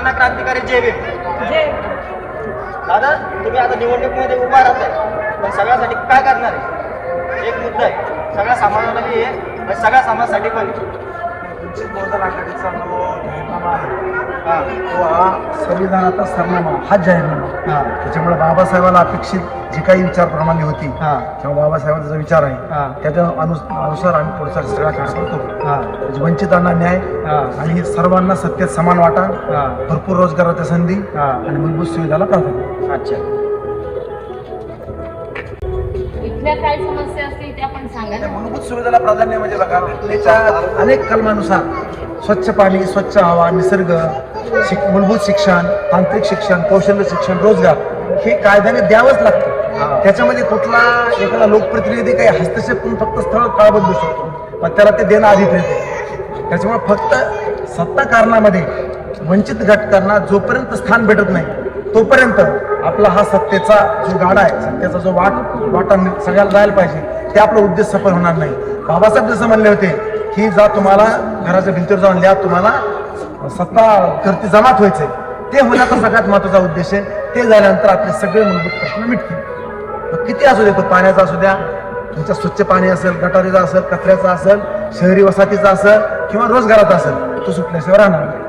अण्णा क्रांतिकारी जय भीम दादा तुम्ही आता निवडणुकीमध्ये उभा राहताय. पण सगळ्यासाठी काय करणार आहे? एक मुद्दा आहे. सगळ्या समाजाला बी आहे सगळ्या समाजासाठी पण. वंचित बहुजन आघाडीचा जो जाहीरनामा आहे हां तो हा संविधानाचा सरनामा हाच जाहीरनामा हां. त्याच्यामुळे बाबासाहेबाला अपेक्षित जी काही विचार प्रणाली होती हां. किंवा बाबासाहेबांचा जो विचार आहे हां. त्याच्या अनु अनुसार आम्ही पुढचा सगळा काम करतो. हां. वंचितांना न्याय हां. आणि सर्वांना सत्तेत समान वाटा हां. भरपूर रोजगाराच्या संधी हां. आणि मूलभूत सुविधाला प्राधान्य. अच्छा. इथल्या काय समस्या असतील त्या सांगा. मूलभूत सुविधाला प्राधान्य म्हणजे बघा घटनेच्या अनेक कलमानुसार स्वच्छ पाणी स्वच्छ हवा निसर्ग शिक मूलभूत शिक्षण तांत्रिक शिक्षण कौशल्य शिक्षण रोजगार हे कायद्याने द्यावंच लागतं. त्याच्यामध्ये कुठला एखादा लोकप्रतिनिधी काही हस्तक्षेप करून फक्त स्थळ काळ बदलू शकतो पण त्याला ते देणं अभिप्रेत आहे त्याच्यामुळे फक्त सत्ता कारणामध्ये वंचित घटकांना जोपर्यंत स्थान भेटत नाही तोपर्यंत आपला हा सत्तेचा जो गाडा आहे सत्तेचा जो वाट वाटा सगळ्याला जायला पाहिजे. ते आपला उद्देश सफल होणार नाही. बाबासाहेब जसं म्हणले होते की जा तुम्हाला घराच्या भिंतीवर जाऊन लिहा तुम्हाला सत्ता करती जमात व्हायचे ते होण्याचा सगळ्यात महत्त्वाचा उद्देश आहे. ते झाल्यानंतर आपले सगळे मूलभूत प्रश्न मिटतील. किती असू दे तो पाण्याचा असू द्या तुमच्या स्वच्छ पाणी असेल गटारीचा असेल कचऱ्याचा असेल शहरी वसाहतीचा असेल किंवा रोजगाराचा असेल तो सुटल्याशिवाय राहणार नाही.